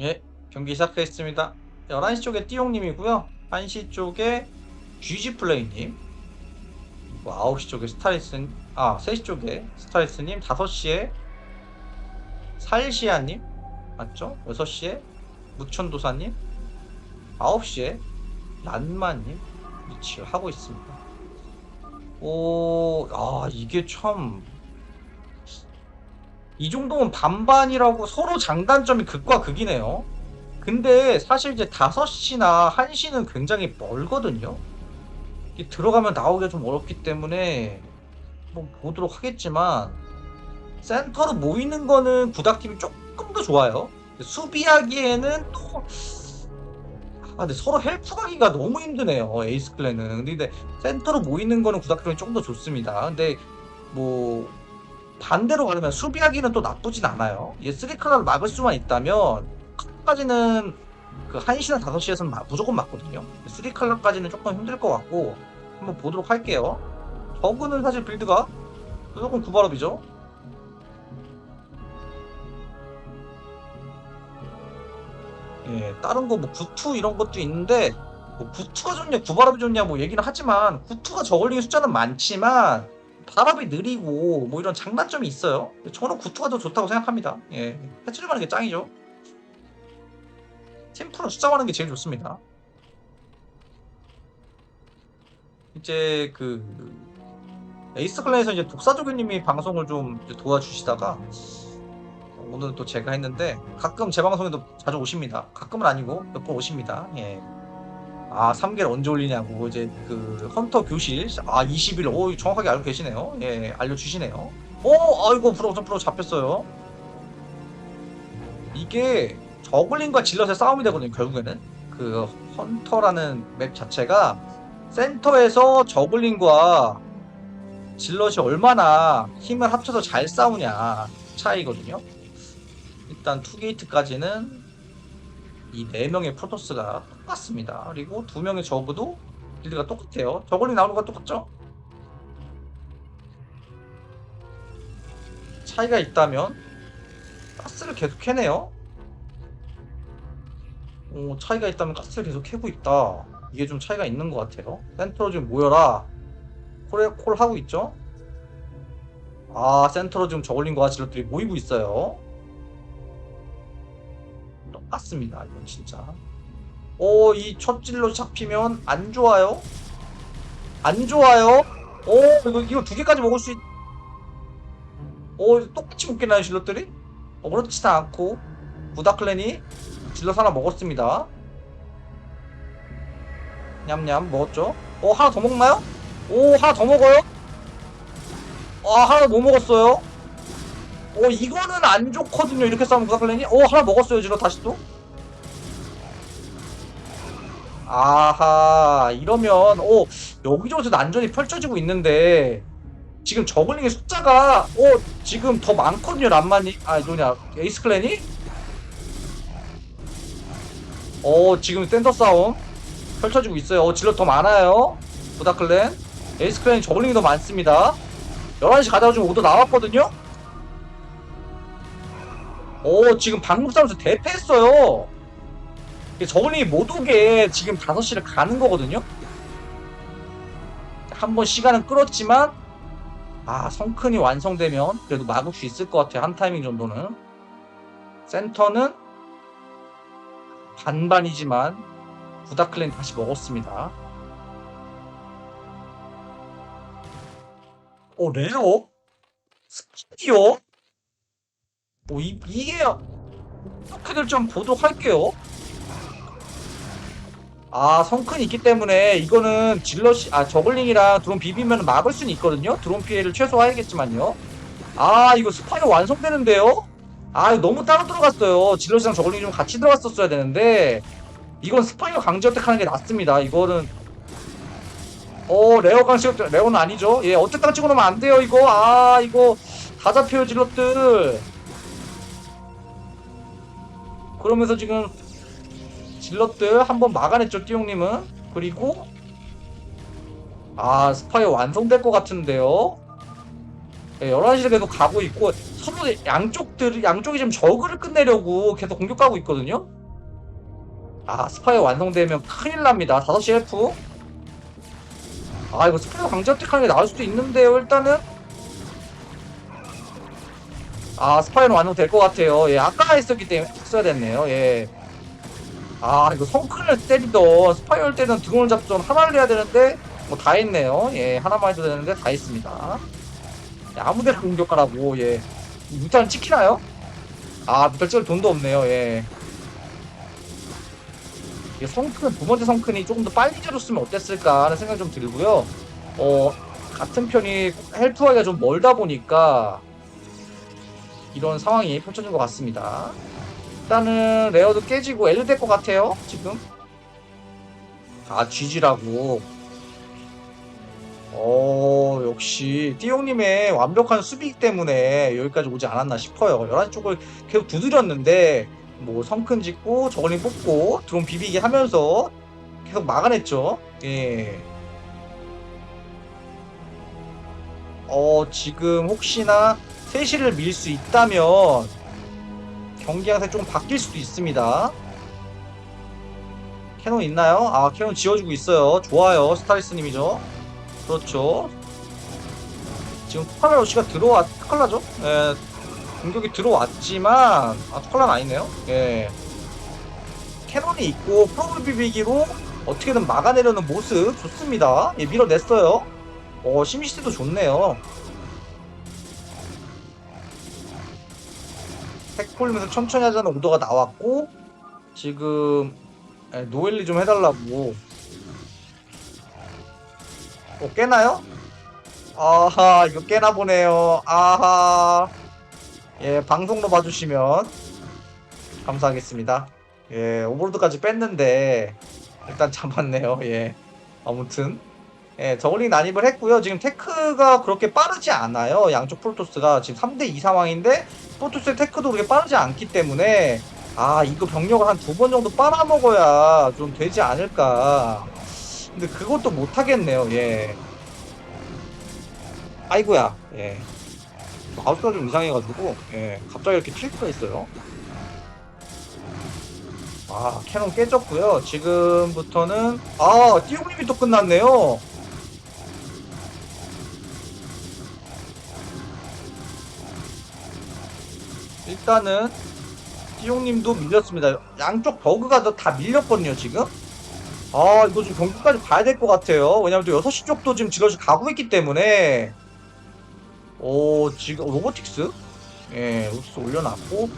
예, 경기 시작하겠습니다. 11시 쪽에 띠용님이고요. 1시 쪽에 GG 플레이님. 그리고 9시 쪽에 스타리스, 아, 3시 쪽에 스타리스님, 5시에 살시아님, 맞죠? 6시에 무천도사님, 9시에 란마님 위치를 하고 있습니다. 오, 아, 이게 참. 이 정도면 반반이라고 서로 장단점이 극과 극이네요. 근데 사실 이제 5시나 1시는 굉장히 멀거든요. 들어가면 나오기가 좀 어렵기 때문에 한번 보도록 하겠지만 센터로 모이는 거는 구닥팀이 조금 더 좋아요. 수비하기에는 또 아, 근데 서로 헬프 가기가 너무 힘드네요. 에이스 클랜은. 근데 센터로 모이는 거는 구닥팀이 조금 더 좋습니다. 근데 뭐 반대로 가면 수비하기는 또 나쁘진 않아요. 얘 쓰리카라를 막을 수만 있다면 카까지는 그 1시나 5시에서는 무조건 맞거든요. 쓰리칼라까지는 조금 힘들 것 같고 한번 보도록 할게요. 저그는 사실 빌드가 무조건 구발업이죠. 예, 다른 거 뭐 구투 이런 것도 있는데 뭐 구투가 좋냐 구발업이 좋냐 뭐 얘기는 하지만 구투가 저걸링 숫자는 많지만 발업이 느리고 뭐 이런 장단점이 있어요. 저는 구투가 더 좋다고 생각합니다. 예, 패치를 가는 게 짱이죠. 숫자 많은 게 제일 좋습니다. 이제 그 에이스 클랜에서 이제 독사조교님이 방송을 좀 도와주시다가 오늘은 또 제가 했는데 가끔 제 방송에도 자주 오십니다. 가끔은 아니고 몇 번 오십니다. 예. 아 3개를 언제 올리냐고 이제 그 헌터 교실 아 20일 오 정확하게 알고 계시네요. 예 알려주시네요. 오 아이고 프로 프로 잡혔어요. 이게 저글링과 질럿의 싸움이 되거든요 결국에는 그 헌터라는 맵 자체가 센터에서 저글링과 질럿이 얼마나 힘을 합쳐서 잘 싸우냐 차이거든요 일단 투게이트까지는 이 4명의 프로토스가 똑같습니다 그리고 2명의 저그도 빌드가 똑같아요 저글링 나오는 거 똑같죠? 차이가 있다면 가스를 계속 캐네요 어, 차이가 있다면 가스를 계속 캐고 있다. 이게 좀 차이가 있는 것 같아요. 센터로 지금 모여라. 콜에, 콜 하고 있죠? 아, 센터로 지금 저글링과 질럿들이 모이고 있어요. 똑같습니다. 이건 진짜. 오, 이 첫 질럿 잡히면 안 좋아요? 안 좋아요? 오, 이거, 이거 두 개까지 먹을 수 있... 오, 똑같이 먹겠나요, 질럿들이? 어, 그렇지도 않고. 부다클랜이 질럿 하나 먹었습니다. 냠냠 먹었죠? 어 하나 더 먹나요? 오 하나 더 먹어요? 아 하나 못 먹었어요? 어 이거는 안 좋거든요 이렇게 싸우면 구사클랜이 오 하나 먹었어요 질럿 다시 또 아하 이러면 오 여기저기서 난전이 펼쳐지고 있는데 지금 저글링의 숫자가 어 지금 더 많거든요 람만이. 아 누구냐 에이스 클랜이? 어 지금 센터 싸움 펼쳐지고 있어요. 어 질럿 더 많아요. 부다 클랜. 에이스 클랜이 저글링이 더 많습니다. 11시 가다가 지금 오더 나왔거든요? 어 지금 방금 싸움에서 대패했어요 못 오게 지금 5시를 가는 거거든요 한 번 시간은 끌었지만 아 성큰이 완성되면 그래도 막을 수 있을 것 같아요 한 타이밍 정도는 센터는 반반이지만 부다클랜 다시 먹었습니다. 오 레어? 스키요? 오 이, 이게 어떻게 될지 한번 보도록 할게요. 아 성큰이 있기 때문에 이거는 질럿이 아 저글링이랑 드론 비비면 막을 수는 있거든요. 드론 피해를 최소화해야겠지만요. 아 이거 스파이어 완성되는데요? 아 너무 따로 들어갔어요 질럿이랑 저글링이 좀 같이 들어갔었어야 되는데 이건 스파이어 강제 어택하는 게 낫습니다 이거는 어 레어 강제 어택 레어는 아니죠 예 어택당 찍어놓으면 안 돼요 이거 아 이거 다 잡혀요 질럿들 그러면서 지금 질럿들 한번 막아냈죠 띠용님은 그리고 아 스파이어 완성될 것 같은데요 예, 11시를 계속 가고 있고 서로 양쪽들 양쪽이 지금 저그를 끝내려고 계속 공격하고 있거든요. 아 스파이어 완성되면 큰일 납니다. 5시 F. 아 이거 스파이어 강제업택하는 게 나을 수도 있는데요. 일단은 아 스파이어는 완성될 것 같아요. 예 아까 했었기 때문에 했어야 됐네요. 예. 아 이거 성큰을 때리던 스파이어를 때리던 드론을 잡던 하나를 해야 되는데 뭐 다 했네요. 예 하나만 해도 되는데 다 했습니다. 예, 아무데나 공격하라고 예 무탈 찍히나요? 아 무탈 찍을 돈도 없네요. 예. 이게 성큰 두 번째 성큰이 조금 더 빨리 지었으면 어땠을까 하는 생각이 좀 들고요. 어 같은 편이 헬프하기가 좀 멀다 보니까 이런 상황이 펼쳐진 것 같습니다. 일단은 레어도 깨지고 엘르 될것 같아요. 지금. 아 GG라고. 어 역시 띠용님의 완벽한 수비 때문에 여기까지 오지 않았나 싶어요. 11시 쪽을 계속 두드렸는데 뭐 성큰 짓고 저걸링 뽑고 드론 비비기 하면서 계속 막아냈죠. 예. 어 지금 혹시나 3시를 밀 수 있다면 경기 양상 조금 바뀔 수도 있습니다. 캐논 있나요? 아 캐논 지어주고 있어요. 좋아요. 스타리스님이죠. 그렇죠. 지금 투칼라 러시가 들어왔, 투칼라죠? 예, 공격이 들어왔지만, 아, 투칼라는 아니네요. 예. 캐논이 있고, 프로브 비비기로 어떻게든 막아내려는 모습 좋습니다. 예, 밀어냈어요. 어, 심시티도 좋네요. 핵 폴리면서 천천히 하자는 오더가 나왔고, 지금, 예, 노엘리 좀 해달라고. 어, 깨나요? 아하, 이거 깨나 보네요. 아하. 예, 방송로 봐주시면 감사하겠습니다. 예, 오버로드까지 뺐는데, 일단 잡았네요. 예. 아무튼. 예, 저글링 난입을 했고요. 지금 테크가 그렇게 빠르지 않아요. 양쪽 프로토스가 지금 3대2 상황인데, 프로토스의 테크도 그렇게 빠르지 않기 때문에, 아, 이거 병력을 한 두 번 정도 빨아먹어야 좀 되지 않을까. 근데 그것도 못하겠네요, 예. 아이고야, 예. 마우스가 좀 이상해가지고, 예. 갑자기 이렇게 튈 수가 있어요. 아, 캐논 깨졌고요. 지금부터는, 아, 띠용님이 또 끝났네요. 일단은, 띠용님도 밀렸습니다. 양쪽 버그가 다- 다 밀렸거든요, 지금. 아, 이거 지금 경기까지 봐야 될 것 같아요. 왜냐면 또 6시 쪽도 지금 질럿이 가고 있기 때문에. 오, 지금 로보틱스? 예, 로보틱스 올려놨고.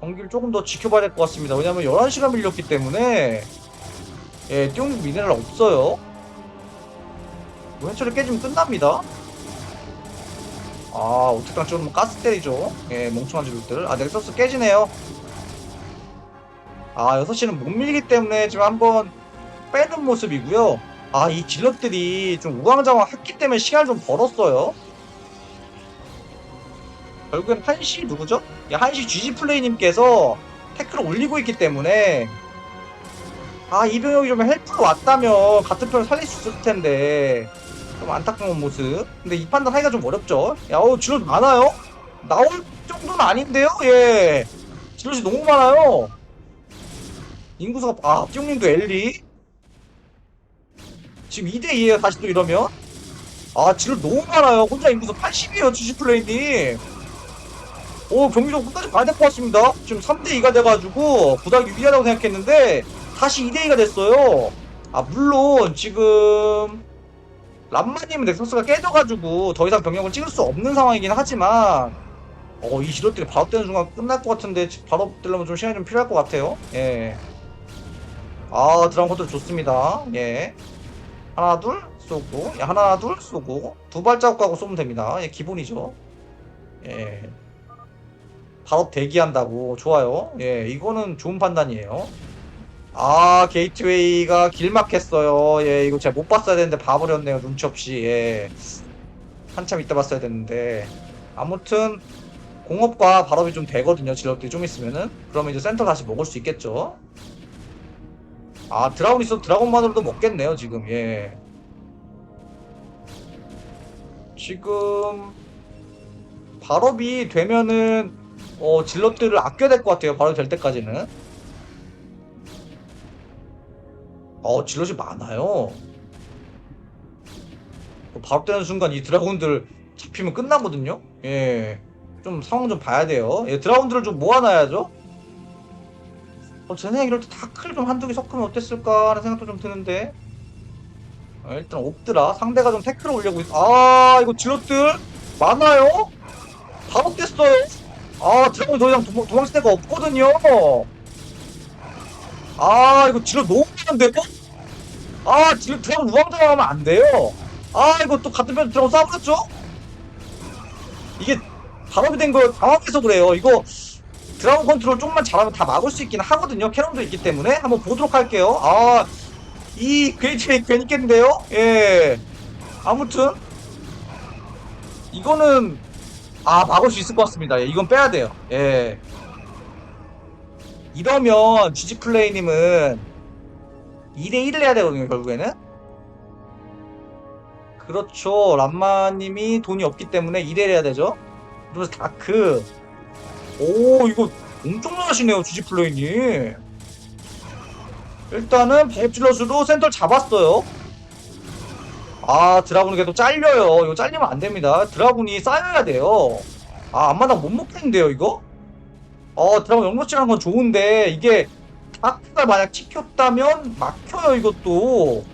경기를 조금 더 지켜봐야 될 것 같습니다. 왜냐면 11시가 밀렸기 때문에. 예, 띠용 미네랄 없어요. 뭐 해처리 깨지면 끝납니다. 아, 어떻게 좀 가스 때리죠. 예, 멍청한 질럿들. 아, 넥서스 깨지네요. 아 6시는 못 밀기 때문에 지금 한번 빼는 모습이고요 아 이 질럿들이 좀 우왕좌왕 했기 때문에 시간을 좀 벌었어요 결국엔 한시 누구죠? 예, 한시 GG 플레이님께서 태클을 올리고 있기 때문에 아 이병혁이 좀 헬프로 왔다면 같은 편을 살릴 수 있을 텐데 좀 안타까운 모습. 근데 이 판단 하기가 좀 어렵죠. 야 어, 질럿 많아요? 나올 정도는 아닌데요? 예. 질럿이 너무 많아요. 인구수가 아 띠용님도 엘리. 지금 2대2에요 다시 또 이러면? 아 질을 너무 많아요. 혼자 인구수 80이에요 GG 플레이님. 오 경기력 끝까지 가야 될 것 같습니다. 지금 3대2가 돼가지고 부담이 유리하다고 생각했는데 다시 2대2가 됐어요. 아 물론 지금 람마님은 넥서스가 깨져가지고 더 이상 병력을 찍을 수 없는 상황이긴 하지만 어, 이 지롯들이 바로 되는 순간 끝날 것 같은데 바로 되려면 좀 시간이 좀 필요할 것 같아요. 예. 아 드라곤 컨트롤 좋습니다. 예. 하나 둘 쏘고. 예, 하나 둘 쏘고. 두 발자국 가고 쏘면 됩니다. 예 기본이죠. 예. 바로 대기한다고. 좋아요. 예 이거는 좋은 판단이에요 아 게이트웨이가 길막했어요. 예 이거 제가 못 봤어야 되는데 봐버렸네요 눈치 없이. 예. 한참 이따 봤어야 됐는데. 아무튼 공업과 발업이 좀 되거든요 질럿들이 좀 있으면은. 그러면 이제 센터 다시 먹을 수 있겠죠? 아 드라곤 있어 드라곤만으로도 먹겠네요 지금. 예. 지금 발업이 되면은 어, 질럿들을 아껴야 될 것 같아요. 발업이 될 때까지는. 어, 질럿이 많아요. 어, 발업되는 순간 이 드라군들 잡히면 끝나거든요. 예. 좀 상황 좀 봐야 돼요. 예, 드라군들을 좀 모아놔야죠. 어, 쟤네 이럴 때 다크를 좀 한두 개 섞으면 어땠을까 하는 생각도 좀 드는데. 어, 일단 없더라. 상대가 좀 태클을 올려고 있... 아, 이거 질럿들 많아요? 발업됐어요. 아, 드라곤 더 이상 도, 도망칠 데가 없거든요. 아, 이거 질럿 너무 많은데요? 아, 질럿 드라곤 우왕좌왕 하면 안 돼요. 아, 이거 또 같은 편 드라곤 싸버렸죠? 이게 발업이 된걸 당황해서 그래요. 이거 드라곤 컨트롤 조금만 잘하면 다 막을 수 있긴 하거든요. 캐논도 있기 때문에 한번 보도록 할게요. 아, 이 그레이트웨이 괜히 깼는데요? 예. 아무튼 이거는 아 막을 수 있을 것 같습니다. 예, 이건 빼야 돼요. 예. 이러면 GG 플레이님은 2대1을 해야 되거든요, 결국에는. 그렇죠. 람마님이 돈이 없기 때문에 2대1 해야 되죠. 그래서 다크. 오, 이거 엄청 나가시네요, GG 플레이님. 일단은 배질러스로 센터를 잡았어요. 아 드라군이 계속 잘려요. 이거 잘리면 안 됩니다. 드라군이 쌓여야 돼요. 아 앞마당 못 먹겠는데요 이거? 어 드라군 영로치라는 건 좋은데 이게 다크가 만약 찍혔다면 막혀요 이것도.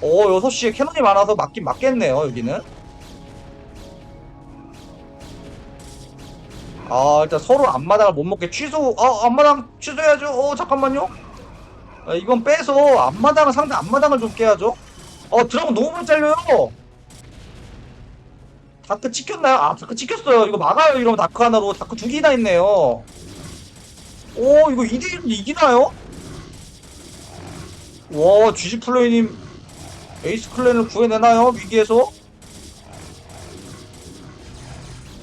어 6시에 캐논이 많아서 맞긴 맞겠네요 여기는. 아 일단 서로 앞마당을 못 먹게 취소 아 앞마당 취소해야죠 어 잠깐만요 아, 이건 빼서 앞마당을 상대 앞마당을 좀 깨야죠 어 드라곤 너무 많이 잘려요 다크 찍혔나요? 아 다크 찍혔어요 이거 막아요 이러면 다크 하나로 다크 두 개나 있네요 오 이거 2대1 이기나요? 와 GG 플레이님 에이스 클랜을 구해내나요 위기에서?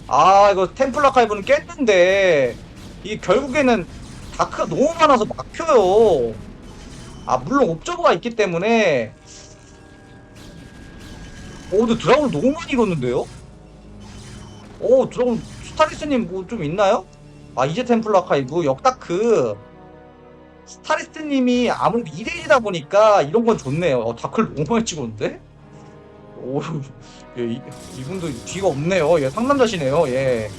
아 이거 템플 아카이브는 깼는데 이 결국에는 다크가 너무 많아서 막혀요 아 물론 옵저버가 있기 때문에 오 근데 드라곤 너무 많이 익었는데요? 오 드라곤 스타리스님 뭐 좀 있나요? 아 이제 템플 아카이브 역다크 스타리스님이 아무래도 2대1이다 보니까 이런 건 좋네요 어, 다크를 너무 많이 찍었는데? 오 예, 이, 이분도 뒤가 없네요. 예, 상남자시네요. 예.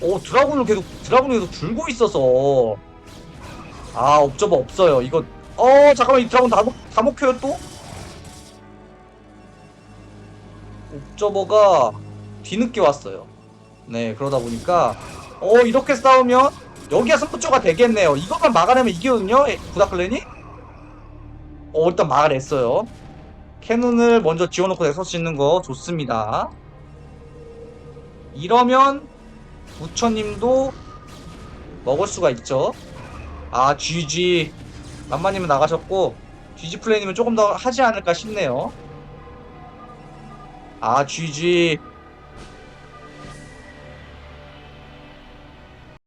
오, 드라군을 계속, 드라군이 계속 줄고 있어서. 아, 옵저버 없어요. 이거, 어, 잠깐만, 이 드라군 다, 먹- 다 먹혀요, 또? 옵저버가 뒤늦게 왔어요. 네, 그러다 보니까, 어, 이렇게 싸우면, 여기가 승부처가 되겠네요. 이것만 막아내면 이기거든요, 예, 구다클랜이? 어, 일단 막아냈어요. 캐논을 먼저 지워놓고 내서 짓는 거 좋습니다. 이러면 부처님도 먹을 수가 있죠. 아 GG 맘마님은 나가셨고 GG 플레이님은 조금 더 하지 않을까 싶네요. 아 GG